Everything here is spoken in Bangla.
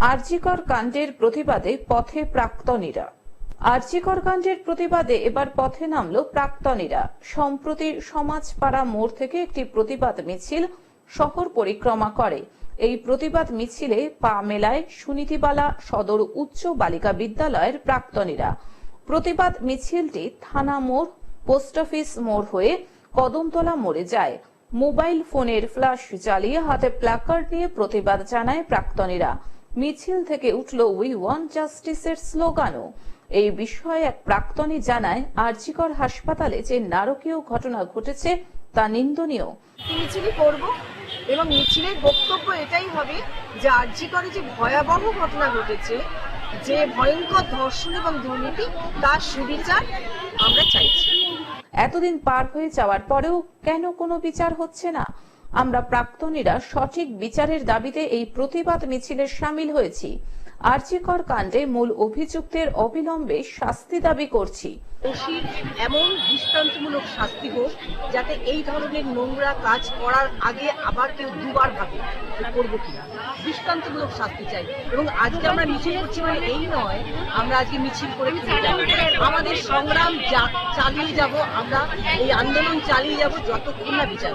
আরজিকর কাণ্ডের প্রতিবাদে পথে প্রাক্তনীরা। আরজিকর কাণ্ডের প্রতিবাদে এবার পথে নামলো প্রাক্তনীরা। সম্প্রতি সমাজপাড়া মোড় থেকে একটি প্রতিবাদ মিছিল শহর পরিক্রমা করে। এই প্রতিবাদ মিছিলে পা মেলায় সুনীতিবালা সদর উচ্চ বালিকা বিদ্যালয়ের প্রাক্তনীরা। প্রতিবাদ মিছিলটি থানা মোড়, পোস্ট অফিস মোড় হয়ে কদমতলা মোড়ে যায়। মোবাইল ফোনের ফ্ল্যাশ জ্বালিয়ে হাতে প্ল্যাকার্ড নিয়ে প্রতিবাদ জানায় প্রাক্তনীরা। মিছিল থেকে উঠল উই ওয়ান জাস্টিসের স্লোগানও। এই বিষয়ে এক প্রাক্তনী জানায় আরজিকর হাসপাতালে যে নারকীয় ঘটনা ঘটেছে তা নিন্দনীয়। মিছিলই করব এবং মিছিলের বক্তব্য এটাই হবে যে আর্জি করে যে ভয়াবহ ঘটনা ঘটেছে যে ভয়ঙ্কর ধর্ষণ এবং দুর্নীতি তার সুবিচার আমরা চাইছি। এতদিন পার হয়ে যাওয়ার পরেও কেন কোনো বিচার হচ্ছে না? আমরা প্রাক্তনীরা সঠিক বিচারের দাবিতে এই প্রতিবাদ মিছিলে সামিল হয়েছি। আরজিকর কাণ্ডে মূল অভিযুক্তের অবিলম্বে শাস্তি দাবি করছি। দোষীর এমন দৃষ্টান্তমূলক শাস্তি হোক, যাতে এই ধরনের নোংরা কাজ করার আগে আবার কেউ দুবার ভাবে করব কিনা। দৃষ্টান্তমূলক শাস্তি চাই। এবং আজকে আমরা মিছিল করছি মানে এই নয়, আমরা আজকে মিছিল করে আমাদের সংগ্রাম চালিয়ে যাব, আমরা এই আন্দোলন চালিয়ে যাব যতক্ষণ না বিচার